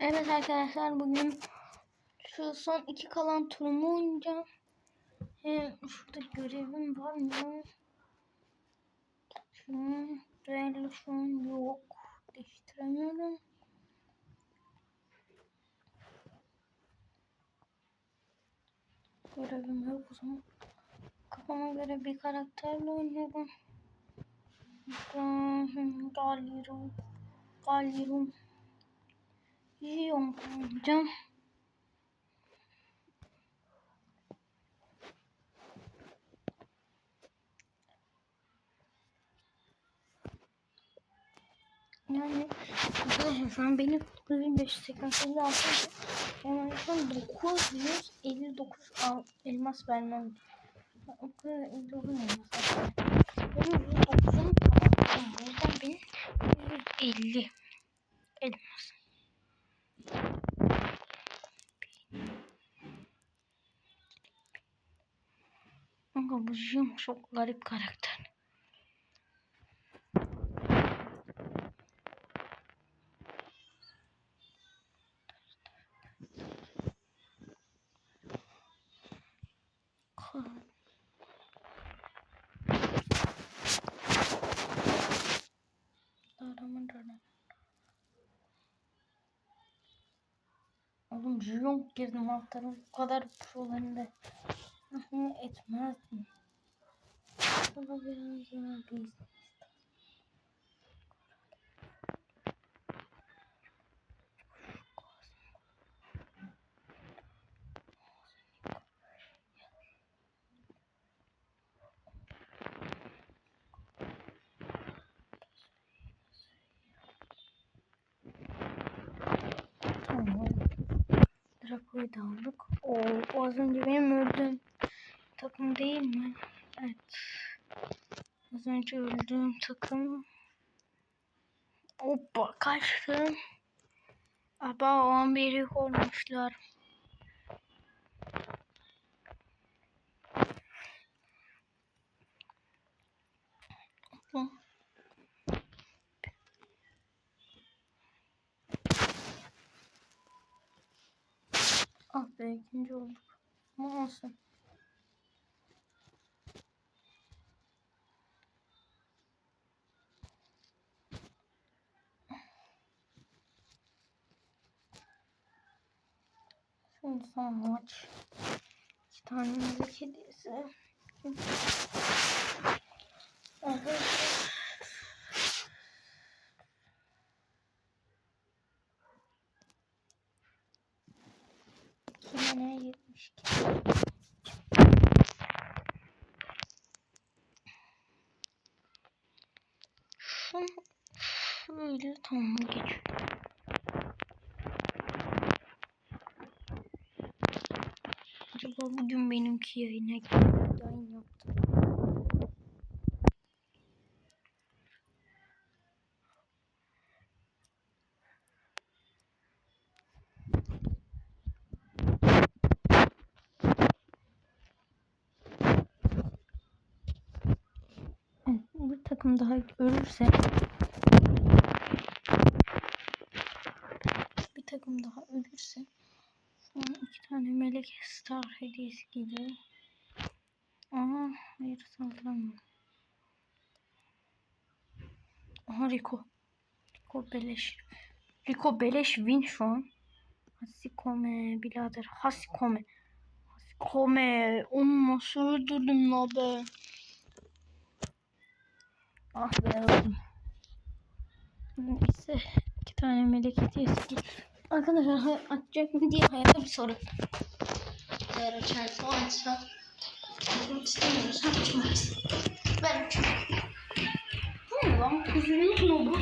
Evet arkadaşlar bugün şu son iki kalan turumu oynayacağım. Hem şurada görevim var mı? Şunu değerli şu an yok. Değiştiremiyorum. Görevim yok o zaman. Kafama göre bir karakterle oynuyorum. Galirum. Galirum. Yiyorum oynayacağım. Yani şu benim 9588 altı yani şu an 959 al, elmas vermem. O kadar 59 elmas. Benim 109'um tamam. O yüzden benim 150 elmas. Kanka bu Jim çok garip karakter. Oğlum Jiyong girdim haftanın bu kadar prolarında tahmin etmezdim. Bana biraz daha biz. Tamam. Draco'yu da aldık. Oo, az önce benim öldüğüm takım değil mi? Evet. Az önce öldüğüm takım. Hoppa kaçtım. Aba o an be ikinci olduk. Ama olsun. Şimdi son maç. İki tane müzik hediyesi. Evet. Kime ne yetmiş ki? Şunu şöyle tamam geçiyor. Acaba bugün benimki yayına geldi. Yayın yaptı. Evet, daha ölürse bir takım daha ölürse an iki tane melek star hediyesi geliyor. Aha hayır saldıramam. Aha Rico. Rico beleş. Rico beleş win şu an. Hasikome birader. Hasikome. Hasikome. Onu nasıl öldürdüm la be. Ah be öldüm. Neyse. iki tane melek hediyesi. Arkadaşlar açacak mı diye hayatta bir soru. Eğer açarsa açsa. Açmak istemiyorsa açmaz. Ben açarım. Bu ne lan? Üzülmüş mü bu?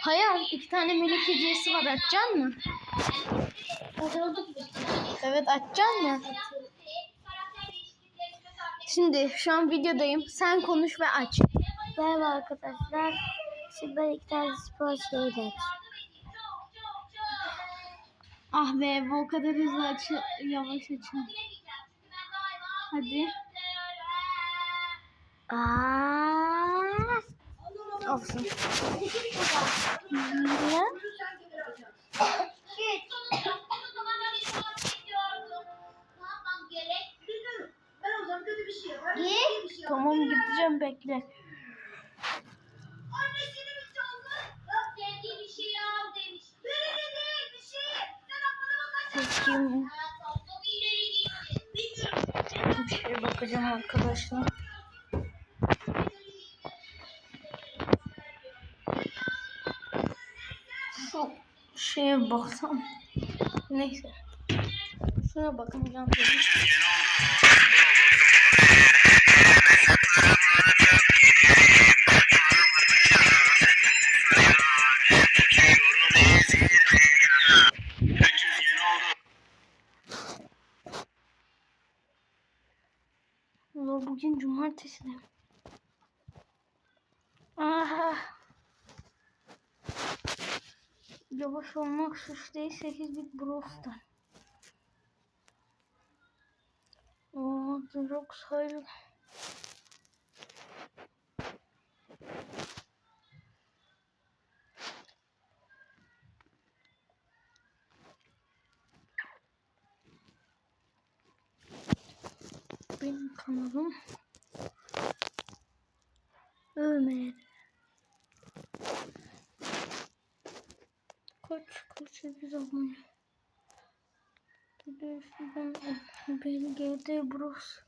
Hayal iki tane melek hediyesi var açacak mı? Evet açacak mı? Şimdi şu an videodayım. Sen konuş ve aç. Merhaba arkadaşlar. Şimdi ben iki tane spor şeyle aç. Ah be bu o kadar hızlı aç yavaş açın. Hadi. Aa, Olsun. ne? Ha, tatlım ileri gitti. Bilmiyorum. Bir şeye bakacağım arkadaşlar. Şu şeye baksam. Neyse. Şuna bakacağım. Ulan bugün cumartesi. Aha. Yavaş olmak suç değil 8 bit Bros'tan. Oo, The Rock Benim kanalım Ömer. Kaç kaç 8 abone. Şuradan BGD Bros.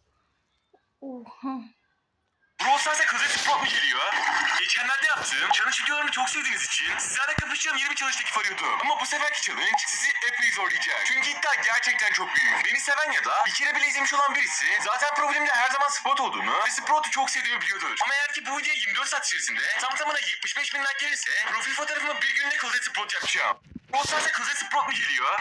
Oha. Spot mu geliyor? Geçenlerde yaptığım challenge videolarını çok sevdiğiniz için sizlerle kapışacağım yeni bir challenge teklif arıyordum. Ama bu seferki challenge sizi epey zorlayacak. Çünkü iddia gerçekten çok büyük. Beni seven ya da bir kere bile izlemiş olan birisi zaten profilimde her zaman Sprout olduğunu ve Sprout'u çok sevdiğimi biliyordur. Ama eğer ki bu videoya 24 saat içerisinde tam tamına 75 bin like gelirse profil fotoğrafıma bir günde kılıç Sprout yapacağım. Brawl Stars'a kılıç Sprout mu geliyor?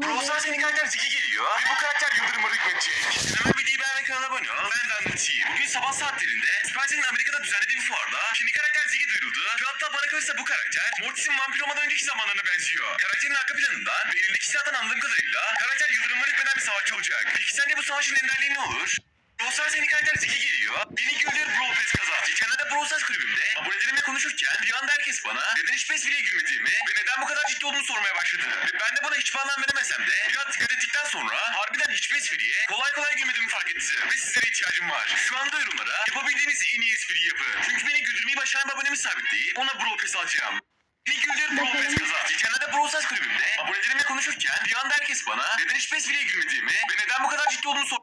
Stars yeni karakter Ziggy geliyor ve bu karakter Yıldırım'a hükmedecek. Hemen videoyu beğen ve kanala abone ol. Ben de anlatayım. Bugün sabah saatlerinde Supercell'in Amerika'da düzenlediği bir fuarda yeni karakter Ziggy duyuruldu. Ve hatta bana kalırsa bu karakter Mortis'in vampir olmadan önceki zamanlarına benziyor. Karakterin arka planından ve elindeki silahtan anladığım kadarıyla karakter Yıldırım'a hükmeden bir savaşçı olacak. Peki sence bu savaşın enderliği ne olur? Stars yeni karakter Ziggy geliyor. Beni güldür Stars kulübümde abonelerimle konuşurken bir anda herkes bana neden hiç PES bile girmediğimi ve neden bu kadar ciddi olduğunu sormaya başladı. Ve ben de buna hiçbir anlam veremesem de biraz dikkat ettikten sonra harbiden hiç PES biriye kolay kolay girmediğimi fark ettim. Ve sizlere ihtiyacım var. Şu anda yorumlara yapabildiğiniz en iyi espriyi yapın. Çünkü beni güldürmeyi başaran bir sabitleyip ona Brawl Pass alacağım. Beni güldür Brawl Pass kazan. Geçenlerde Stars kulübümde abonelerimle konuşurken bir anda herkes bana neden hiç PES biriye girmediğimi ve neden bu kadar ciddi olduğunu sor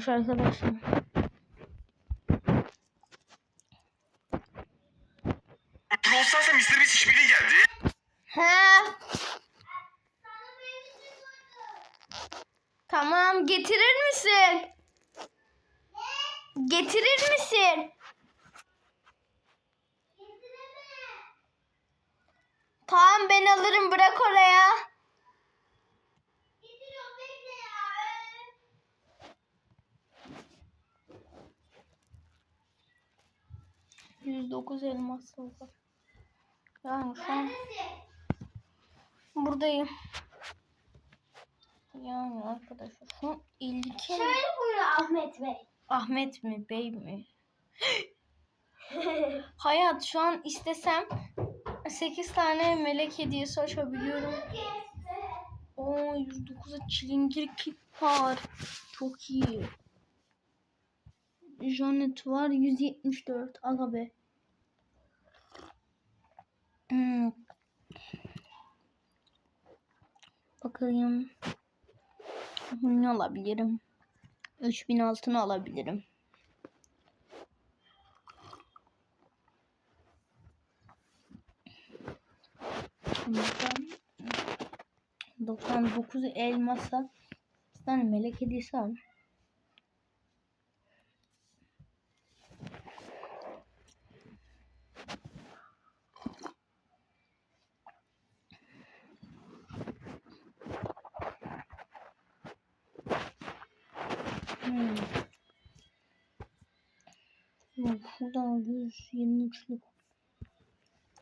kazanmış arkadaşlar. Stars'a Mr. Beast işbirliği geldi. He. Tamam getirir misin? Getirir misin? Tamam ben alırım bırak oraya. Getiriyorum bekle ya. 109 elmas var. Yani şu an buradayım. Yani arkadaşlar şu an 52 Şöyle buyur Ahmet Bey. Ahmet mi bey mi? Hayat şu an istesem 8 tane melek hediyesi açabiliyorum. Oo 109'a çilingir kit var. Çok iyi. Janet var 174. Aga be. Hmm. Bakayım. Ne alabilirim? 3000 altın alabilirim. Buradan 99 elmasa bir tane melek hediyesi al.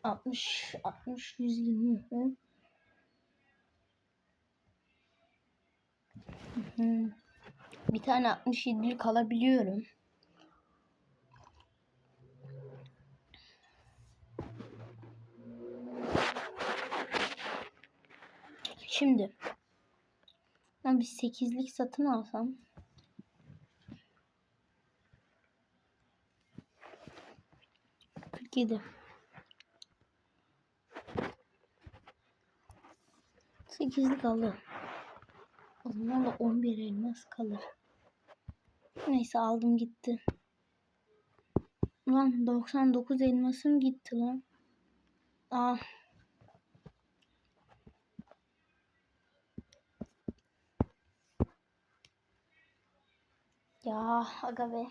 60 60 120 hı. Bir tane 67'lik alabiliyorum. Şimdi ben bir 8'lik satın alsam Türkiye'de. 8'lik alır. O da 11 elmas kalır. Neyse aldım gitti. Lan 99 elmasım gitti lan. Aa. Ya aga be.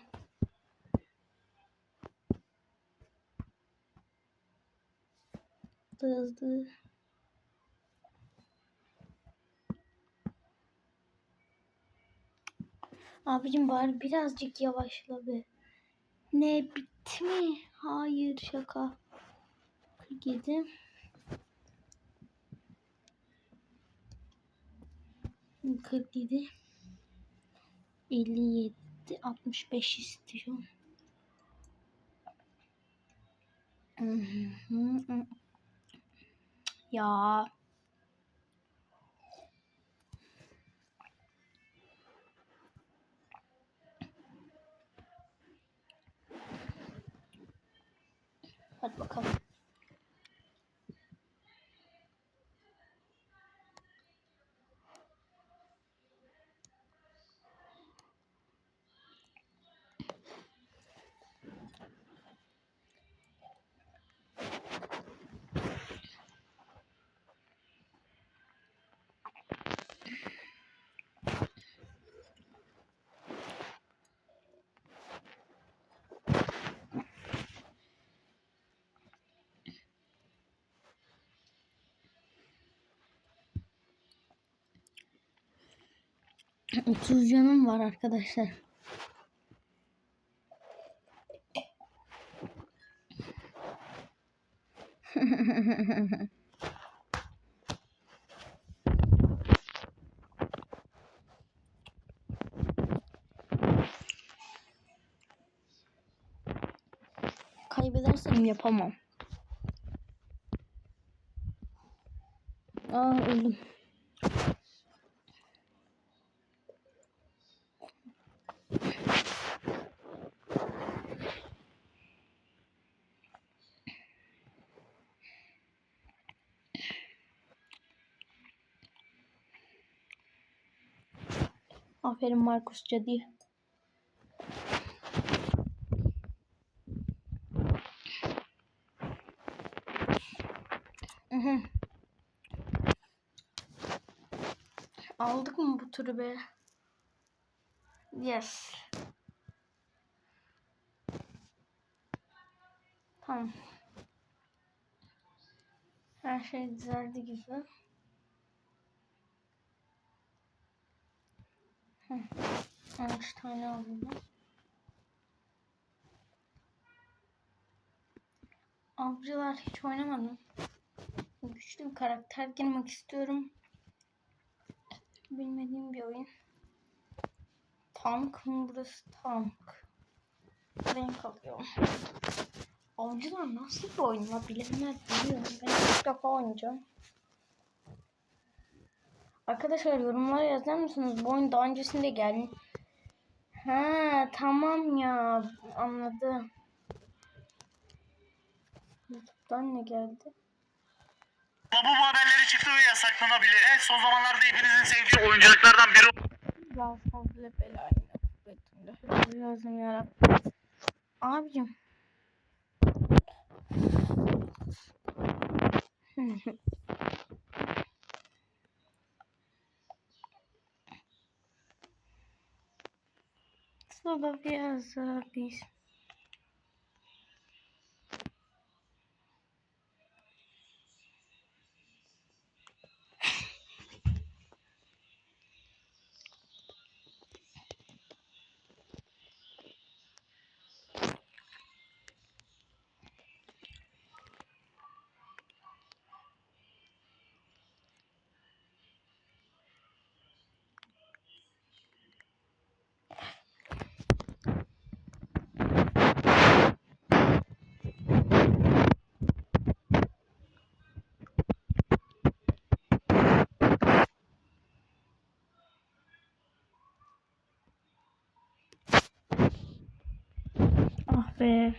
Hızlı hızlı. Abicim bari birazcık yavaşla be. Ne bitti mi? Hayır şaka. 47. Kırk yedi. 57 65 istiyorum. Ya 我怎么看？Otuz canım var arkadaşlar. Kaybedersem yapamam. Aa öldüm. Aferin Markus. Mhm. Aldık mı bu turu be? Yes. Tamam. Her şey düzeldi güzel. Hı. 13 tane aldım. ben. Avcılar hiç oynamadım. Güçlü bir karakter girmek istiyorum. Bilmediğim bir oyun. Tank mı burası tank? Renk alıyorum. Avcılar nasıl bir oyun bilenler biliyor. Ben ilk defa oynayacağım. Arkadaşlar yorumlara yazar mısınız? Bu oyun daha öncesinde geldi. Ha tamam ya anladım. YouTube'dan ne geldi? Babu haberleri çıktı ve yasaklanabilir. Evet son zamanlarda hepinizin sevdiği oyuncaklardan biri La havle belayla. Lazım yarabbim. Abicim. Solo biraz be.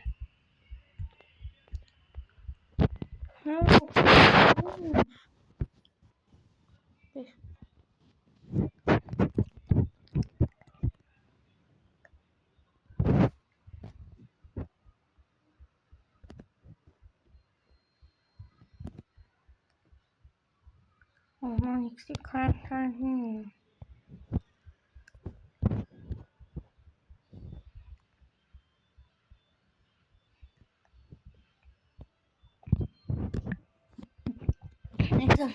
Ha. Aman eksik karakter bilmiyorum. Neyse.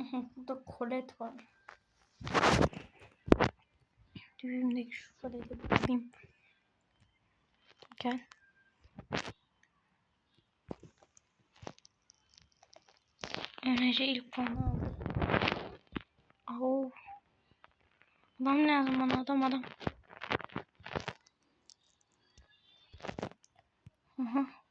Aha, Kolet var. Düğümdeki şu koleti bakayım. Gel. Enerji ilk puanı aldı. Au. Adam lazım bana adam adam. Aha.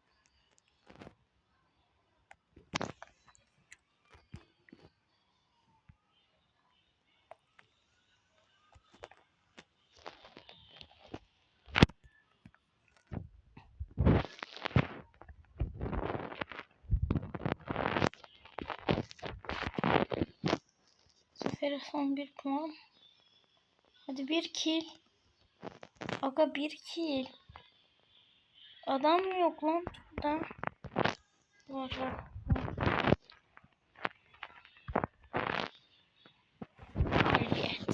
Sefere son bir puan. Hadi bir kill. Aga bir kill. Adam yok lan burada? Var var. Evet.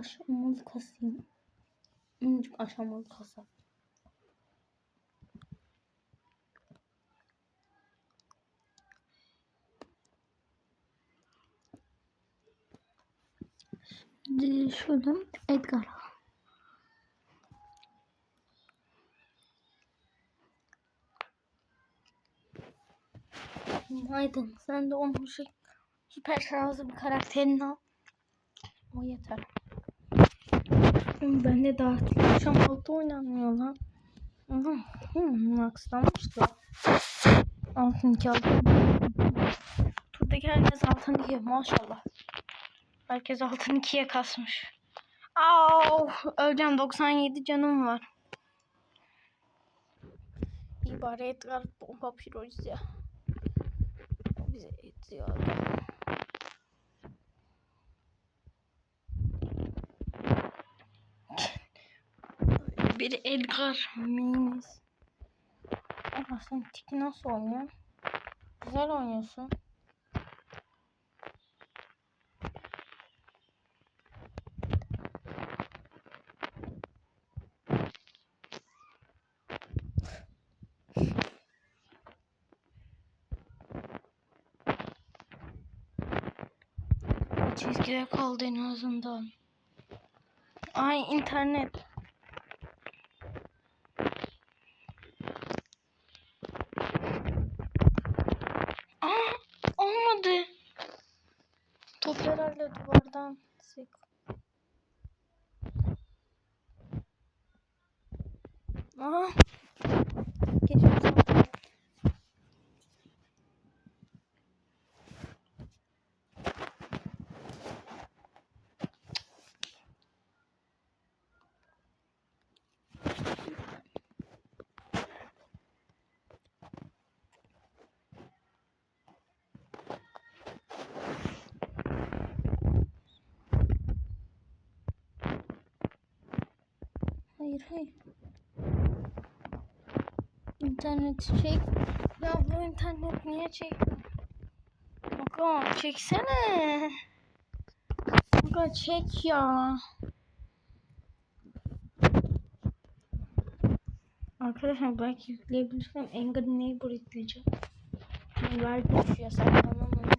Aşamalı kasayım. Minicik aşamalı kasa. Şimdi şurada Edgar. Aydın sen de onun şey süper şarjlı bir karakterini al. O yeter. Ben de daha akşam altı oynanmıyor lan. Hı, Max'lanmıştı. Altın aldım. Turdaki herkes altın iki maşallah. Herkes altın ikiye kasmış. Au, öleceğim 97 canım var. İbaret var bomba piroz ya. O bize yetiyor. Bir Edgar Minis. Ama sen tiki nasıl oynuyorsun? Güzel oynuyorsun. Çizgide kaldı en azından. Ay internet. Aa, olmadı. Herhalde duvardan sek. Aa. Geçmiş olsun. Hayır hayır. İnternet çek. Ya bu internet niye çekmiyor? Bakalım çeksene. Kanka çek ya. Arkadaşlar belki yükleyebilirsem Angry Neighbor yükleyeceğim. Neler düşüyor saklamam onu.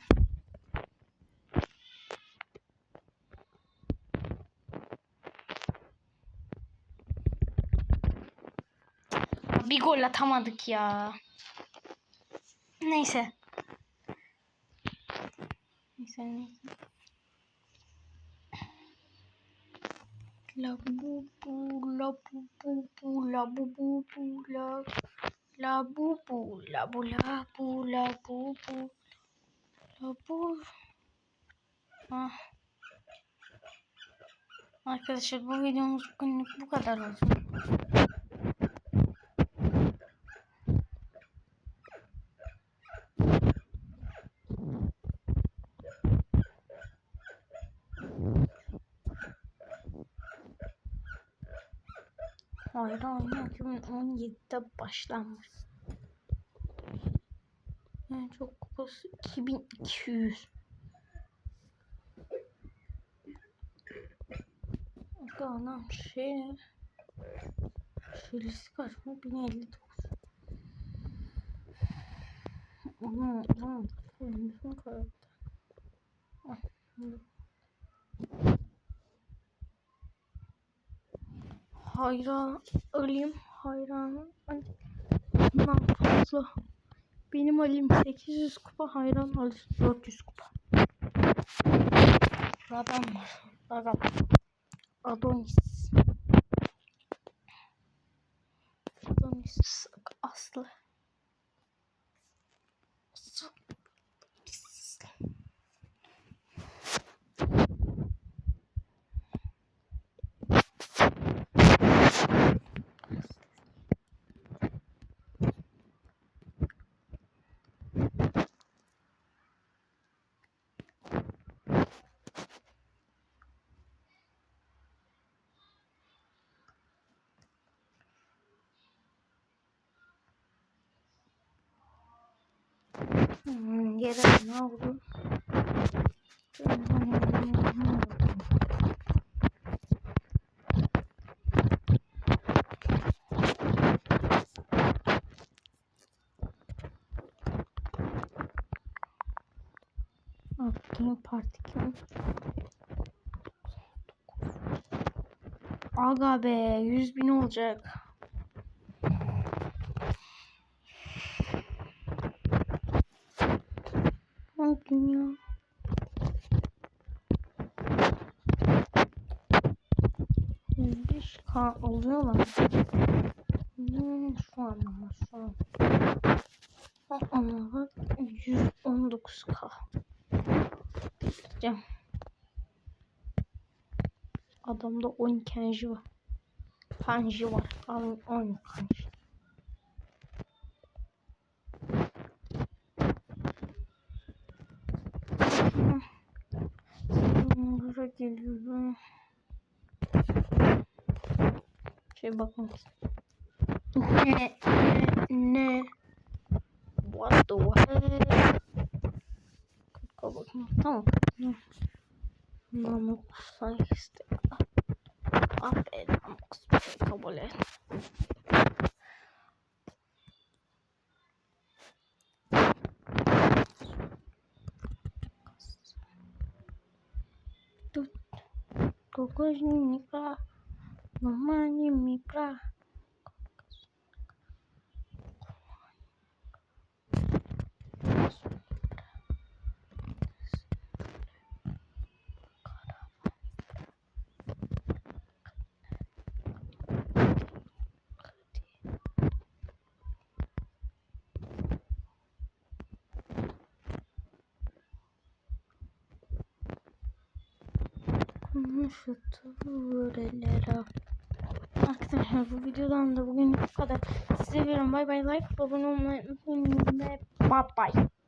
Bir gol atamadık ya. Neyse. Neyse neyse. La bu bu la bu bu bu la bu bu bu la la bu bu la bu la bu la bu bu la bu ah. Arkadaşlar bu videomuz bugünlük bu kadar olsun. Hayır oyun 2017'de başlanmış. En çok kupası 2200. Anam şey Süresi kaç mı? 1059. Aman aman. Oyuncusun karakter. Ah, Hayran alayım hayran bundan fazla. Benim alayım 800 kupa hayran alayım 400 kupa. Adam var adam. Adonis. Adonis Aslı Hmm, yere ne oldu? Game Party Aga be 100 bin olacak. Ay dünya. Beş K oluyor lan. Hmm, şu an ama şu an. Ama bak 119 K. Diyeceğim. Adamda 10 kanji var. Kanji var. 10 kanji. Şey bakın. Ne ne What the heck? Bakın. Tamam. Namık sayısı. Aferin Namık. Kabul et. Kokożnika, normalnie mi pra. Şu tuğrelere. Arkadaşlar bu videodan da bugün bu kadar. Size veriyorum. Bay bay like. Abone olmayı unutmayın. Bye bye.